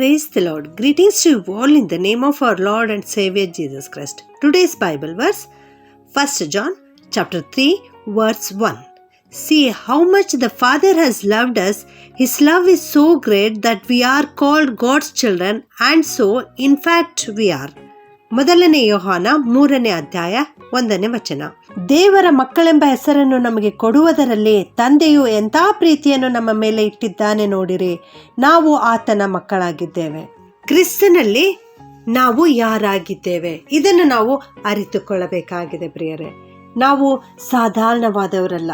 Praise the Lord. Greetings to you all in the name of our Lord and Savior Jesus Christ. Today's Bible verse 1 John chapter 3 verse 1. See how much the Father has loved us. His love is so great that we are called God's children and so in fact we are. ಮೊದಲನೇ ಯೋಹಾನ ಮೂರನೇ ಅಧ್ಯಾಯ ಒಂದನೇ ವಚನ. ದೇವರ ಮಕ್ಕಳೆಂಬ ಹೆಸರನ್ನು ನಮಗೆ ಕೊಡುವುದರಲ್ಲಿ ತಂದೆಯು ಎಂಥ ಪ್ರೀತಿಯನ್ನು ನಮ್ಮ ಮೇಲೆ ಇಟ್ಟಿದ್ದಾನೆ ನೋಡಿರಿ, ನಾವು ಆತನ ಮಕ್ಕಳಾಗಿದ್ದೇವೆ. ಕ್ರಿಸ್ತನಲ್ಲಿ ನಾವು ಯಾರಾಗಿದ್ದೇವೆ? ಇದನ್ನು ನಾವು ಅರಿತುಕೊಳ್ಳಬೇಕಾಗಿದೆ ಪ್ರಿಯರೇ. ನಾವು ಸಾಧಾರಣವಾದವರಲ್ಲ.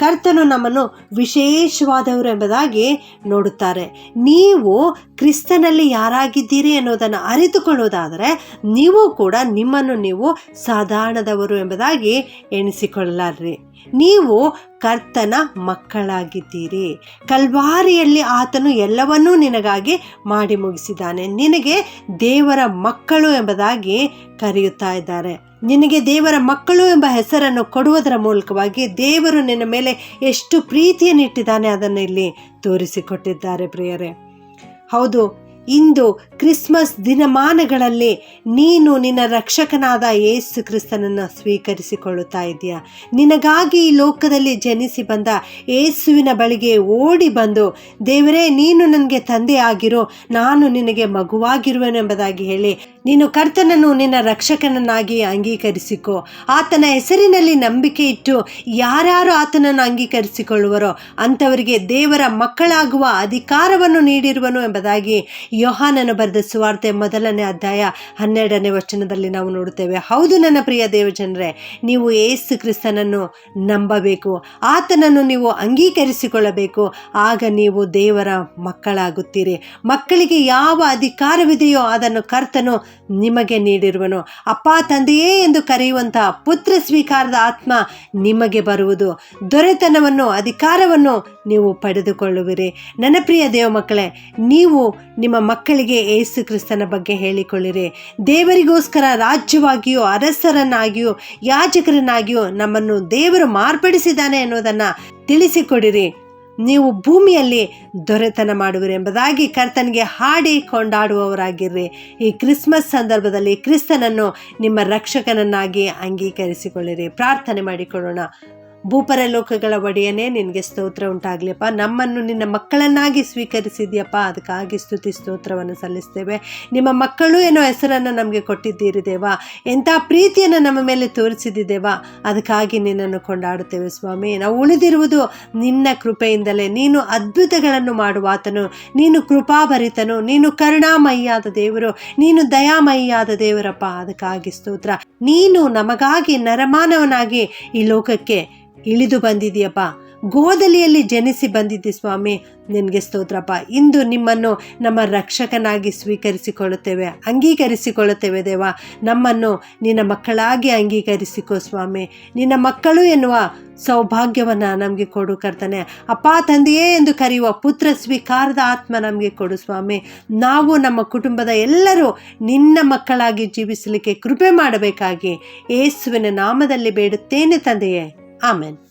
ಕರ್ತನು ನಮ್ಮನ್ನು ವಿಶೇಷವಾದವರು ಎಂಬುದಾಗಿ ನೋಡುತ್ತಾರೆ. ನೀವು ಕ್ರಿಸ್ತನಲ್ಲಿ ಯಾರಾಗಿದ್ದೀರಿ ಅನ್ನೋದನ್ನು ಅರಿತುಕೊಳ್ಳುವುದಾದರೆ ನೀವು ಕೂಡ ನಿಮ್ಮನ್ನು ನೀವು ಸಾಧಾರಣದವರು ಎಂಬುದಾಗಿ ಎಣಿಸಿಕೊಳ್ಳಲಾರ್ರಿ. ನೀವು ಕರ್ತನ ಮಕ್ಕಳಾಗಿದ್ದೀರಿ. ಕಲ್ವಾರಿಯಲ್ಲಿ ಆತನು ಎಲ್ಲವನ್ನೂ ನಿನಗಾಗಿ ಮಾಡಿ ಮುಗಿಸಿದ್ದಾನೆ. ನಿನಗೆ ದೇವರ ಮಕ್ಕಳು ಎಂಬುದಾಗಿ ಕರೆಯುತ್ತಾ ಇದ್ದಾರೆ ನಿನಗೆ ದೇವರ ಮಕ್ಕಳು ಎಂಬ ಹೆಸರನ್ನು ಕೊಡುವುದರ ಮೂಲಕವಾಗಿ ದೇವರು ನಿನ್ನ ಮೇಲೆ ಎಷ್ಟು ಪ್ರೀತಿಯನ್ನಿಟ್ಟಿದ್ದಾನೆ ಅದನ್ನು ಇಲ್ಲಿ ತೋರಿಸಿಕೊಟ್ಟಿದ್ದಾರೆ ಪ್ರಿಯರೇ. ಹೌದು ಇಂದು ಕ್ರಿಸ್ಮಸ್ ದಿನಮಾನಗಳಲ್ಲಿ ನೀನು ನಿನ್ನ ರಕ್ಷಕನಾದ ಯೇಸು ಕ್ರಿಸ್ತನನ್ನು ಸ್ವೀಕರಿಸಿಕೊಳ್ಳುತ್ತಾ ಇದೆಯಾ ನಿನಗಾಗಿ ಈ ಲೋಕದಲ್ಲಿ ಜನಿಸಿ ಬಂದ ಯೇಸುವಿನ ಬಳಿಗೆ ಓಡಿ ಬಂದು, ದೇವರೇ, ನೀನು ನನಗೆ ತಂದೆ ಆಗಿರೋ ನಾನು ನಿನಗೆ ಮಗುವಾಗಿರುವೆನೆಂಬುದಾಗಿ ಹೇಳಿ ನೀನು ಕರ್ತನನ್ನು ನಿನ್ನ ರಕ್ಷಕನನ್ನಾಗಿ ಅಂಗೀಕರಿಸಿಕೋ. ಆತನ ಹೆಸರಿನಲ್ಲಿ ನಂಬಿಕೆ ಇಟ್ಟು ಯಾರ್ಯಾರು ಆತನನ್ನು ಅಂಗೀಕರಿಸಿಕೊಳ್ಳುವರೋ ಅಂಥವರಿಗೆ ದೇವರ ಮಕ್ಕಳಾಗುವ ಅಧಿಕಾರವನ್ನು ನೀಡಿರುವನು ಎಂಬುದಾಗಿ ಯೋಹಾನನು ಬರೆದ ಸುವಾರ್ತೆ ಮೊದಲನೇ ಅಧ್ಯಾಯ ಹನ್ನೆರಡನೇ ವಚನದಲ್ಲಿ ನಾವು ನೋಡುತ್ತೇವೆ. ಹೌದು ನನ್ನ ಪ್ರಿಯ ದೇವಜನರೇ, ನೀವು ಏಸು ಕ್ರಿಸ್ತನನ್ನು ನಂಬಬೇಕು. ಆತನನ್ನು ನೀವು ಅಂಗೀಕರಿಸಿಕೊಳ್ಳಬೇಕು. ಆಗ ನೀವು ದೇವರ ಮಕ್ಕಳಾಗುತ್ತೀರಿ. ಮಕ್ಕಳಿಗೆ ಯಾವ ಅಧಿಕಾರವಿದೆಯೋ ಅದನ್ನು ಕರ್ತನು ನಿಮಗೆ ನೀಡಿರುವನು. ಅಪ್ಪ, ತಂದೆಯೇ ಎಂದು ಕರೆಯುವಂತಹ ಪುತ್ರ ಸ್ವೀಕಾರದ ಆತ್ಮ ನಿಮಗೆ ಬರುವುದು. ದೊರೆತನವನ್ನು, ಅಧಿಕಾರವನ್ನು ನೀವು ಪಡೆದುಕೊಳ್ಳುವಿರಿ. ನನ್ನ ಪ್ರಿಯ ದೇವ ಮಕ್ಕಳೇ ನೀವು ನಿಮ್ಮ ಮಕ್ಕಳಿಗೆ ಏಸು ಕ್ರಿಸ್ತನ ಬಗ್ಗೆ ಹೇಳಿಕೊಳ್ಳಿರಿ. ದೇವರಿಗೋಸ್ಕರ ರಾಜ್ಯವಾಗಿಯೂ, ಅರಸರನ್ನಾಗಿಯೂ, ಯಾಜಕರನ್ನಾಗಿಯೂ ನಮ್ಮನ್ನು ದೇವರು ಮಾರ್ಪಡಿಸಿದ್ದಾನೆ ಎನ್ನುವುದನ್ನು ತಿಳಿಸಿಕೊಡಿರಿ. ನೀವು ಭೂಮಿಯಲ್ಲಿ ದೊರೆತನ ಮಾಡುವಿರಿ ಎಂಬುದಾಗಿ ಕರ್ತನಿಗೆ ಹಾಡಿ ಕೊಂಡಾಡುವವರಾಗಿರ್ರಿ. ಈ ಕ್ರಿಸ್ಮಸ್ ಸಂದರ್ಭದಲ್ಲಿ ಕ್ರಿಸ್ತನನ್ನು ನಿಮ್ಮ ರಕ್ಷಕನನ್ನಾಗಿ ಅಂಗೀಕರಿಸಿಕೊಳ್ಳಿರಿ. ಪ್ರಾರ್ಥನೆ ಮಾಡಿಕೊಳ್ಳೋಣ. ಭೂಪರ ಲೋಕಗಳ ಒಡೆಯನೇ ನಿನಗೆ ಸ್ತೋತ್ರ ಉಂಟಾಗಲಿಯಪ್ಪ. ನಮ್ಮನ್ನು ನಿನ್ನ ಮಕ್ಕಳನ್ನಾಗಿ ಸ್ವೀಕರಿಸಿದ್ಯಪ್ಪ. ಅದಕ್ಕಾಗಿ ಸ್ತುತಿ ಸ್ತೋತ್ರವನ್ನು ಸಲ್ಲಿಸ್ತೇವೆ. ನಿಮ್ಮ ಮಕ್ಕಳು ಏನೋ ಹೆಸರನ್ನು ನಮಗೆ ಕೊಟ್ಟಿದ್ದೀರಿ ದೇವ. ಎಂಥ ಪ್ರೀತಿಯನ್ನು ನಮ್ಮ ಮೇಲೆ ತೋರಿಸಿದ್ದೇವಾ ಅದಕ್ಕಾಗಿ ನಿನ್ನನ್ನು ಕೊಂಡಾಡುತ್ತೇವೆ ಸ್ವಾಮಿ. ನಾವು ಉಳಿದಿರುವುದು ನಿನ್ನ ಕೃಪೆಯಿಂದಲೇ. ನೀನು ಅದ್ಭುತಗಳನ್ನು ಮಾಡುವಾತನು. ನೀನು ಕೃಪಾಭರಿತನು. ನೀನು ಕರುಣಾಮಯಿಯಾದ ದೇವರು. ನೀನು ದಯಾಮಯಿಯಾದ ದೇವರಪ್ಪ. ಅದಕ್ಕಾಗಿ ಸ್ತೋತ್ರ. ನೀನು ನಮಗಾಗಿ ನರಮಾನವನಾಗಿ ಈ ಲೋಕಕ್ಕೆ ಇಳಿದು ಬಂದಿದೆಯಪ್ಪ ಗೋದಲಿಯಲ್ಲಿ ಜನಿಸಿ ಬಂದಿದ್ದಿ ಸ್ವಾಮಿ, ನಿನಗೆ ಸ್ತೋತ್ರಪ್ಪ. ಇಂದು ನಿಮ್ಮನ್ನು ನಮ್ಮ ರಕ್ಷಕನಾಗಿ ಸ್ವೀಕರಿಸಿಕೊಳ್ಳುತ್ತೇವೆ, ಅಂಗೀಕರಿಸಿಕೊಳ್ಳುತ್ತೇವೆ ದೇವ. ನಮ್ಮನ್ನು ನಿನ್ನ ಮಕ್ಕಳಾಗಿ ಅಂಗೀಕರಿಸಿಕೋ ಸ್ವಾಮಿ. ನಿನ್ನ ಮಕ್ಕಳು ಎನ್ನುವ ಸೌಭಾಗ್ಯವನ್ನು ನಮಗೆ ಕೊಡು ಕರ್ತನೆ. ಅಪ್ಪ, ತಂದೆಯೇ ಎಂದು ಕರೆಯುವ ಪುತ್ರ ಸ್ವೀಕಾರದ ಆತ್ಮ ನಮಗೆ ಕೊಡು ಸ್ವಾಮಿ. ನಾವು ನಮ್ಮ ಕುಟುಂಬದ ಎಲ್ಲರೂ ನಿನ್ನ ಮಕ್ಕಳಾಗಿ ಜೀವಿಸಲಿಕ್ಕೆ ಕೃಪೆ ಮಾಡಬೇಕಾಗಿ ಏಸುವಿನ ನಾಮದಲ್ಲಿ ಬೇಡುತ್ತೇನೆ ತಂದೆಯೇ. Amen.